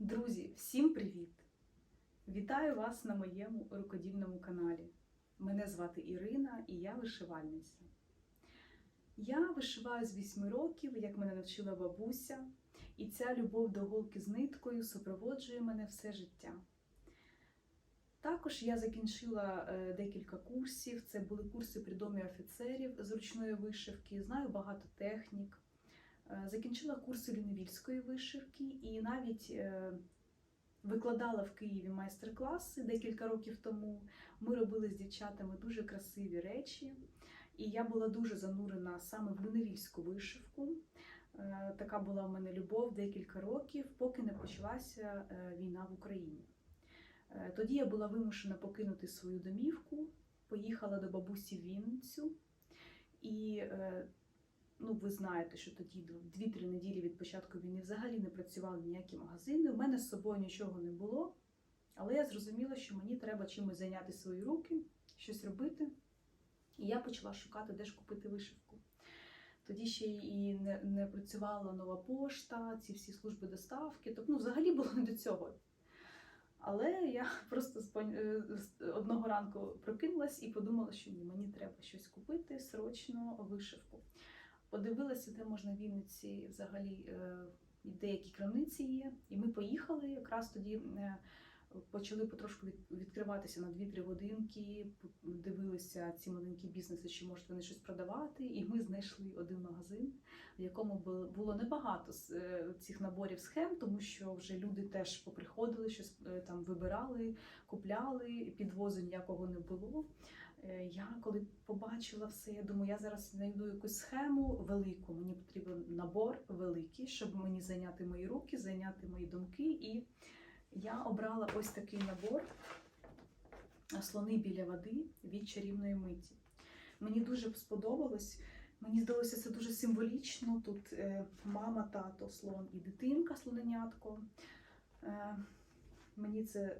Друзі, всім привіт! Вітаю вас на моєму рукодільному каналі. Мене звати Ірина і я вишивальниця. Я вишиваю з 8 років, як мене навчила бабуся, і ця любов до голки з ниткою супроводжує мене все життя. Також я закінчила е, декілька курсів. Це були курси при домі офіцерів з ручної вишивки, знаю багато технік. Е, Закінчила курси лінивільської вишивки і навіть е, викладала в Києві майстер-класи декілька років тому. Ми робили з дівчатами дуже красиві речі, і я була дуже занурена саме в лінивільську вишивку. Е, Така була в мене любов декілька років, поки не почалася війна в Україні. Тоді я була вимушена покинути свою домівку, поїхала до бабусі в Вінницю. І ну, ви знаєте, що тоді 2-3 неділі від початку війни взагалі не працювали ніякі магазини. У мене з собою нічого не було. Але я зрозуміла, що мені треба чимось зайняти свої руки, щось робити. І я почала шукати, де ж купити вишивку. Тоді ще і не, не працювала нова пошта, ці всі служби доставки. Тобто, ну, взагалі було не до цього. Але я просто е, одного ранку прокинулась і подумала, що ні, мені треба щось купити, срочно вишивку. Подивилася, де можна в Вінниці взагалі е, деякі крамниці є. І ми поїхали. Якраз тоді е, почали потрошку від- відкриватися на 2-3 годинки, дивилися ці маленькі бізнеси, чи можуть вони щось продавати. І ми знайшли один магазин, в якому було- небагато е, цих наборів схем, тому що вже люди теж поприходили, щось там вибирали, купляли, підвозу ніякого не було. Е, Я коли побачила все, я думаю, я зараз знайду якусь схему велику. Мені потрібен набор великий, щоб мені зайняти мої руки, зайняти мої думки. І я обрала ось такий набор слони біля води від чарівної миті. Мені дуже сподобалось. Мені здалося це дуже символічно. Тут е, мама, тато, слон і дитинка, слоненятко. Е, мені це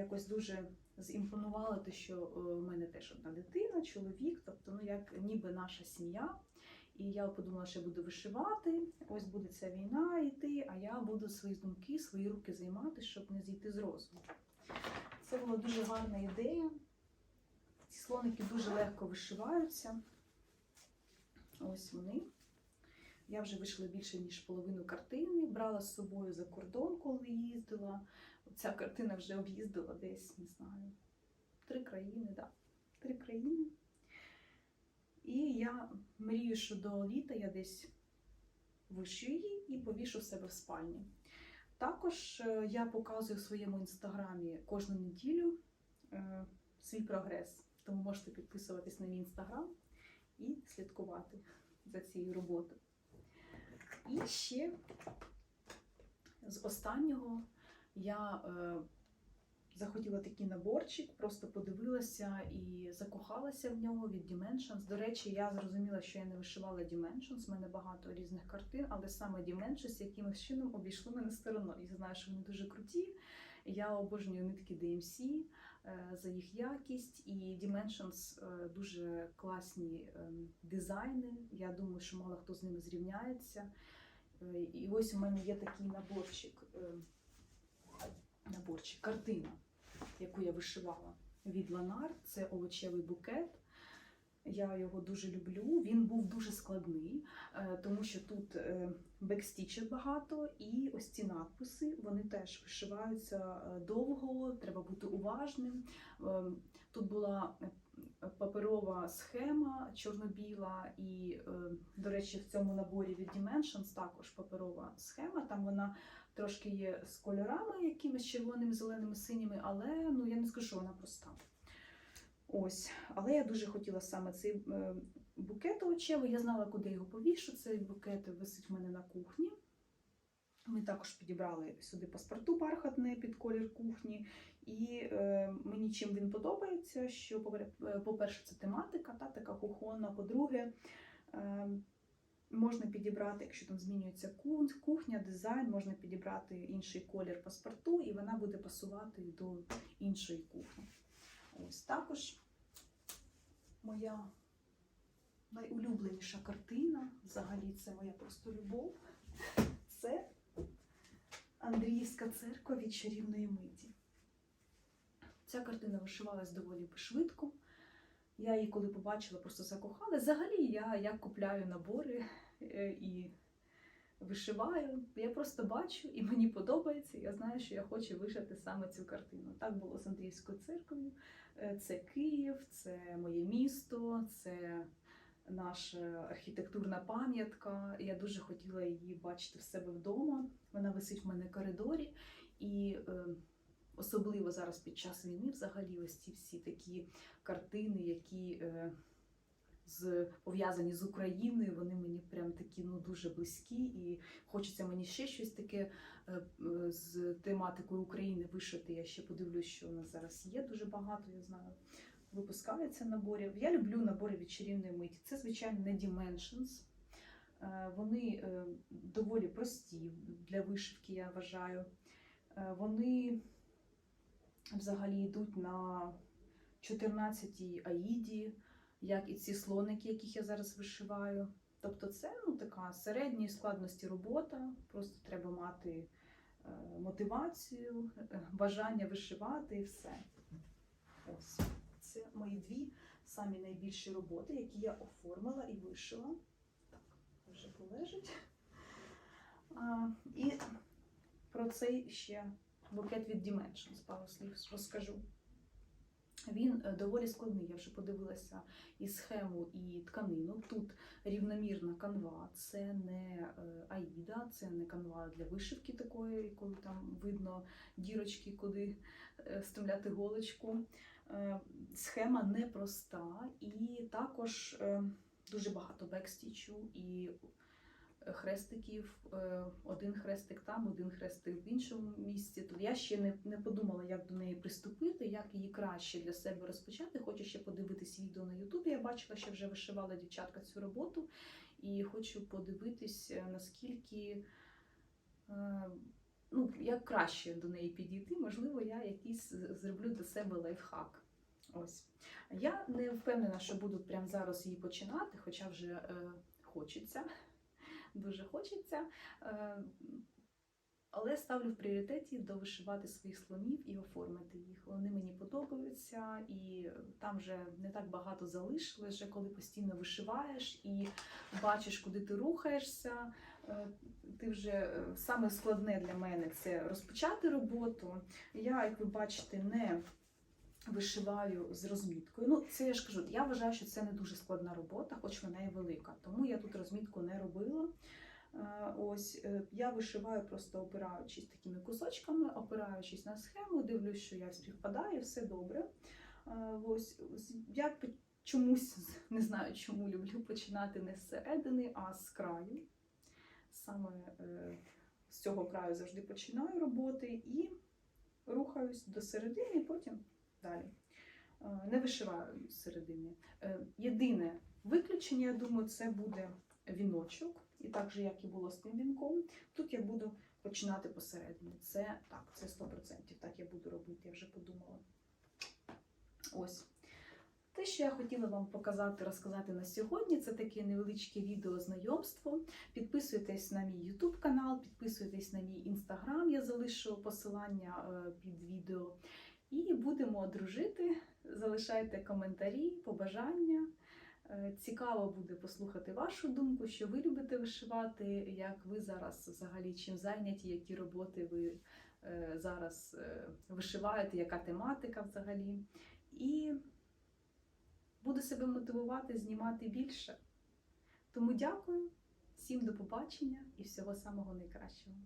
якось дуже зімпонувало те, що е, в мене теж одна дитина, чоловік, тобто, ну як ніби наша сім'я. І я подумала, що я буду вишивати. Ось буде ця війна йти, а я буду свої думки, свої руки займати, щоб не зійти з розуму. Це була дуже гарна ідея. Ці слоники дуже легко вишиваються. Ось вони. Я вже вишила більше, ніж половину картини, брала з собою за кордон, коли їздила. Ця картина вже об'їздила десь, не знаю, три країни, так. Да. Три країни. І я мрію, що до літа я десь вишию її і повішу себе в спальні. Також е, я показую в своєму інстаграмі кожну неділю е, свій прогрес. Тому можете підписуватись на мій інстаграм і слідкувати за цією роботою. І ще з останнього я е, захотіла такий наборчик, просто подивилася і закохалася в нього від Dimensions. До речі, я зрозуміла, що я не вишивала Dimensions, в мене багато різних картин, але саме Dimensions якимось чином обійшли мене стороною. Я знаю, що вони дуже круті. Я обожнюю нитки DMC е, за їх якість, і Dimensions е, дуже класні дизайни. Я думаю, що мало хто з ними зрівняється. І ось у мене є такий наборчик, наборчик, картина, яку я вишивала від Ланар. Це овочевий букет. Я його дуже люблю. Він був дуже складний, е, тому що тут е, бекстічок багато, і ось ці надписи вони теж вишиваються е, довго, треба бути уважним. Тут була паперова схема чорно-біла, і, до речі, в цьому наборі від Dimensions також паперова схема. Там вона трошки є з кольорами, якимись червоними, зеленими, синіми, але ну я не скажу, що вона проста. Ось, але я дуже хотіла саме цей е, букет овочевий. Я знала, куди його повішу. Цей букет висить в мене на кухні. Ми також підібрали сюди паспорту бархатне під колір кухні. І е, мені чим він подобається, що, е, по-перше, це тематика, та, така кухонна. По-друге, е, можна підібрати, якщо там змінюється кухня, дизайн, можна підібрати інший колір паспорту, і вона буде пасувати до іншої кухні. Ось також моя найулюбленіша картина, взагалі це моя просто любов. Це Андріївська церква від чарівної миті. Ця картина вишивалась доволі швидко. Я її, коли побачила, просто закохала. Взагалі я як купляю набори е, і вишиваю. Я просто бачу і мені подобається. Я знаю, що я хочу вишити саме цю картину. Так було з Андріївською церквою. Е, Це Київ, це моє місто, це наша архітектурна пам'ятка. Я дуже хотіла її бачити в себе вдома. Вона висить в мене в коридорі. І е, особливо зараз під час війни, взагалі, ось ці всі такі картини, які е, з, пов'язані з Україною, вони мені прям такі ну, дуже близькі. І хочеться мені ще щось таке е, з тематикою України вишити. Я ще подивлюсь, що у нас зараз є дуже багато, я знаю. Випускаються наборів. Я люблю набори від чарівної миті. Це, звичайно, не Dimensions. Е, Вони доволі прості для вишивки, я вважаю. Вони взагалі йдуть на 14-й аїді, як і ці слоники, яких я зараз вишиваю. Тобто це ну, така середньої складності робота. Просто треба мати е, мотивацію, е, бажання вишивати і все. Ось. Це мої дві самі найбільші роботи, які я оформила і вишила. Так, вже полежить. А, і про цей ще букет від Dimensions, пару слів розкажу. Він е, доволі складний. Я вже подивилася і схему, і тканину. Тут рівномірна канва, це не е, аїда, це не канва для вишивки такої, коли там видно дірочки, куди е, вставляти голочку. Схема непроста, і також дуже багато бекстічу і хрестиків. Е, Один хрестик там, один хрестик в іншому місці. Тобто я ще не, не подумала, як до неї приступити, як її краще для себе розпочати. Хочу ще подивитись відео на Ютубі. Я бачила, що вже вишивала дівчатка цю роботу, і хочу подивитись, е, наскільки. е, Ну, як краще до неї підійти, можливо, я якийсь зроблю для себе лайфхак. Ось. Я не впевнена, що буду прямо зараз її починати, хоча вже е, хочеться, дуже хочеться. Е, але ставлю в пріоритеті довишивати своїх слонів і оформити їх. Вони мені подобаються, і там вже не так багато залишилось, вже коли постійно вишиваєш і бачиш, куди ти рухаєшся. Е, Ти вже е, саме складне для мене це розпочати роботу. Я, як ви бачите, не вишиваю з розміткою. Ну, це я ж кажу, я вважаю, що це не дуже складна робота, хоч вона і велика. Тому я тут розмітку не робила. Е, Ось е, я вишиваю, просто опираючись такими кусочками, опираючись на схему, дивлюсь, що я співпадаю, все добре. Е, Ось я чомусь не знаю, чому люблю починати не з середини, а з краю. Саме з цього краю завжди починаю роботи і рухаюсь до середини, і потім далі. Е, Не вишиваю з середини. Е, Єдине виключення, я думаю, це буде віночок. І так же, як і було з тим вінком, тут я буду починати посередині. Це так, це 100%. Так я буду робити, я вже подумала. Ось. Те, що я хотіла вам показати, розказати на сьогодні, це таке невеличке відео знайомство. Підписуйтесь на мій YouTube канал, підписуйтесь на мій інстаграм, я залишу посилання е, під відео. І будемо дружити. Залишайте коментарі, побажання. Е, Цікаво буде послухати вашу думку, що ви любите вишивати, як ви зараз взагалі чим зайняті, які роботи ви е, зараз е, вишиваєте, яка тематика взагалі. І буду себе мотивувати знімати більше. Тому дякую, всім до побачення і всього самого найкращого.